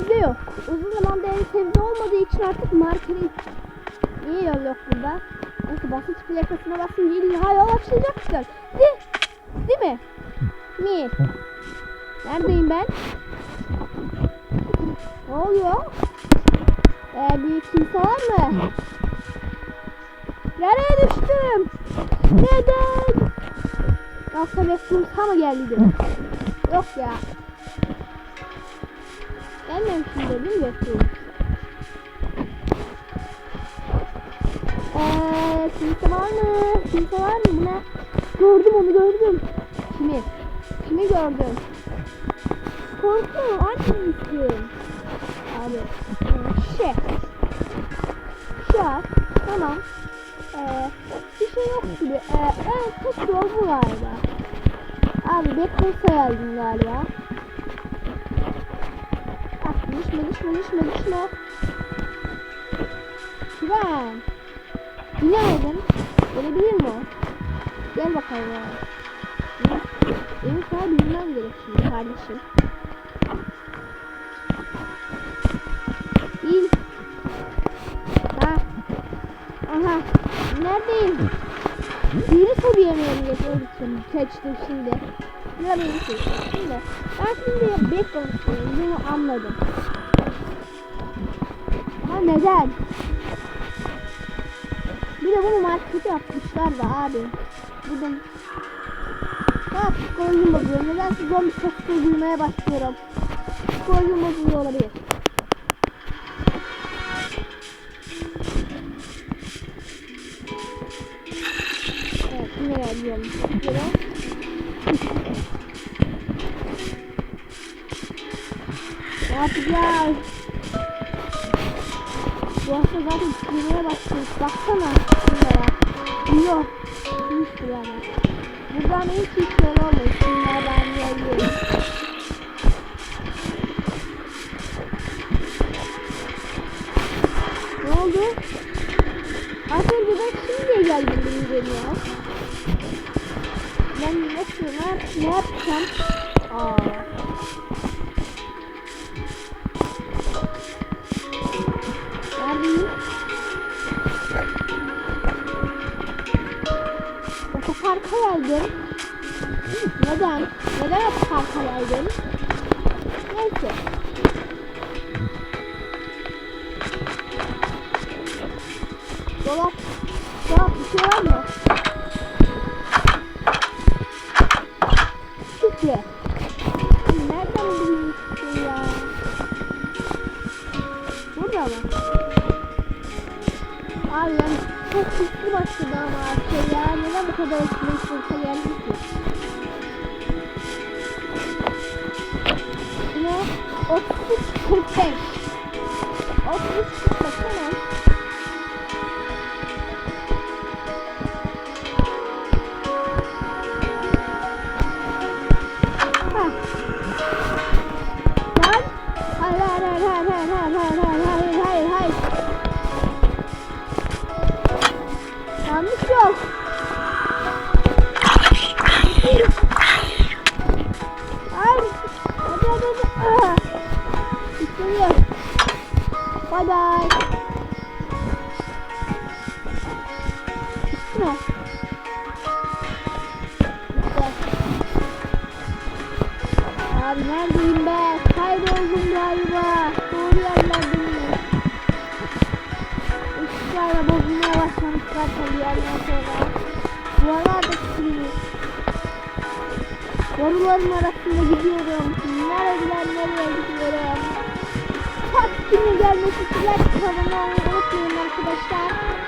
Sebze yok. Uzun zamanda ev sebze olmadığı için artık markete Niye yol yok burada? Neyse basınç plakasına basınca illa yol açılacaktır. Değil, değil mi? Mi? Neredeyim ben? Ne oluyor? Ee, bir kimse var mı? Nereye düştüm? Neden? Yoksa bir kumsa mı geldi? Yok ya. Gelmemişim değil mi Bekum? Eee kimse var mı? Kimse var mı? Ne? Gördüm onu gördüm. Kimi? Kimi gördüm? Korku annemisin. Abi. Şey. Şar. Tamam. Ee, bir şey yok gibi. Ee, evet tek yol bu galiba. Abi Beckham'sa geldim galiba. Düşme düşme düşme düşme. Tren. Binemedim. Gelebilir mi? Gel bakalım. Benim, benim sana bilmem gerek şimdi kardeşim. İn. Ha. Aha. Neredeyim? Birini seviyeye mi geçiyorum? Seçtim şimdi. Sıra beni seçtim. Şimdi ben şimdi bacon istiyorum. Bunu anladım. Neden? Bir de bunu markete yapmışlar da abi. Buradan ya psikolojim bozuyor. Nedense zombi sesleri duymaya başlıyorum. Psikolojim bozuluyor olabilir. Evet, yine geliyorum. Yine. Ne yapacağız? Hafta zaten çıkmaya başlıyoruz. Baksana şunlara. Yok. Hiç yani. Buradan hiç hiç yol olmuyor. Şunlardan geliyorum. Ne oldu? Az önce ben şimdiye geldim. Ben ne yapıyorum? Ne yapacağım? Otoparka geldim. Neden? Neden otoparka geldim? Neyse. Dolap. Dolap bir şey var mı? Şükre. Nereden biliyorsun ya? Burada mı? Abi yani çok hızlı başladı ama şey ya. Neden bu kadar hızlı geldi ki? Ne? 33 45 33 45 hemen. Abi neredeyim be? Kayboldum galiba. Doğru yerlerdeyim. Işıklarla bozulmaya başlamışlar tabii yerden sonra. Duvarlar da silmiş. Boruların arasında gidiyorum. Nereden nereye gidiyorum? Taksim'e gelmek için like kanalına unutmayın arkadaşlar.